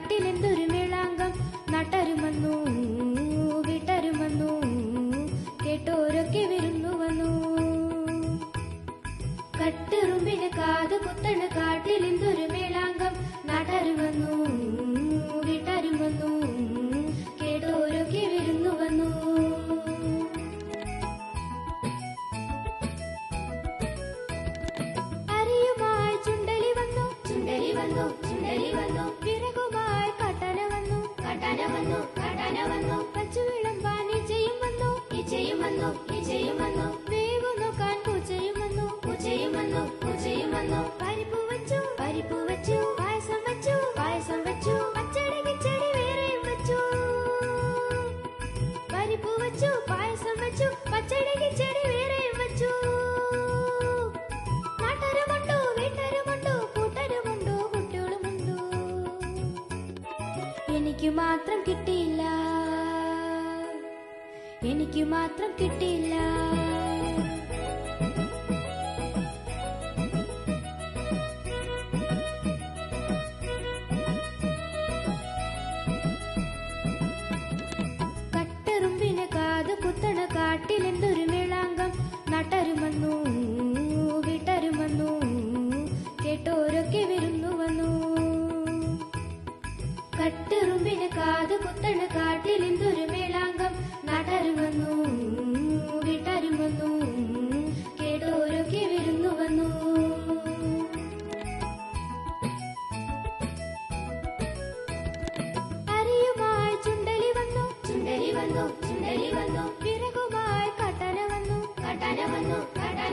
കാട്ടിലെന്തൊരു എനിക്ക് മാത്രം കിട്ടിയില്ല. എനിക്ക് മാത്രം കിട്ടിയില്ല.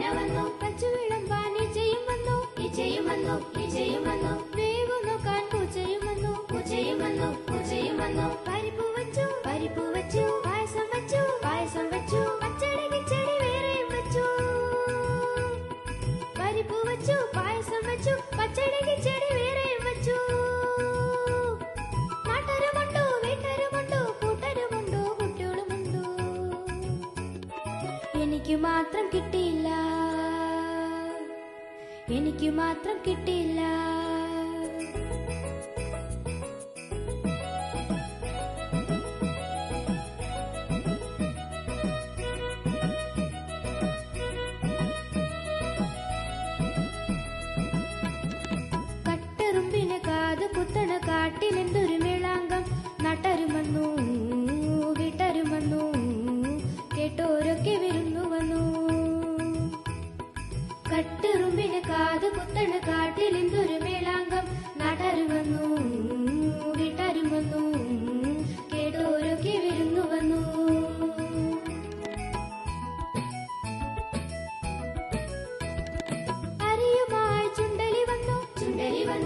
ജ്ഞാനമെന്നോ കച്ചുവിളമ്പാൻ നിശ്ചയമെന്നോ നിശ്ചയമെന്നോ നിശ്ചയമെന്നോ വേവുനോക്കാൻ പൂച്ചയുമെന്നോ പൂച്ചയുമെന്നോ പൂച്ചയുമെന്നോ പരിപ്പ് വച്ചു പരിപ്പ് വച്ചു പായസം വച്ചു പായസം വച്ചു പച്ചടി കിച്ചടി വേറെ വച്ചു പരിപ്പ് വച്ചു പായസം വച്ചു പച്ചടി എനിക്ക് മാത്രം കിട്ടിയില്ല. എനിക്ക് മാത്രം കിട്ടിയില്ല. കട്ടറുമ്പിന് കാത് കുത്തണ കാട്ടിലെന്തൊരു മേളാങ്കം. നട്ടരുമെന്നു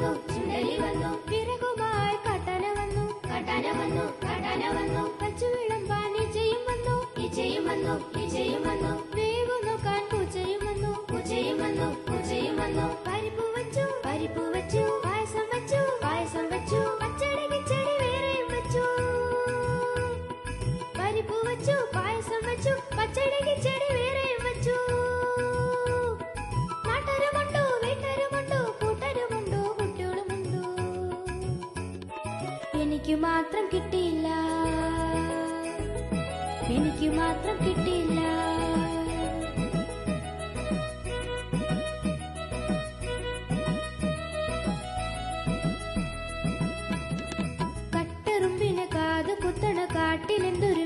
വന്നു ചുണ്ടലി വന്നു വിറകുമായി കടന വന്നു കടന വന്നു കടന വന്നു വന്നു എനിക്ക് മാത്രം കിട്ടിയില്ല. എനിക്ക് മാത്രം കിട്ടിയില്ല. കട്ടറുമ്പിന് കാത് കുത്തണ കാട്ടിലെന്തൊരു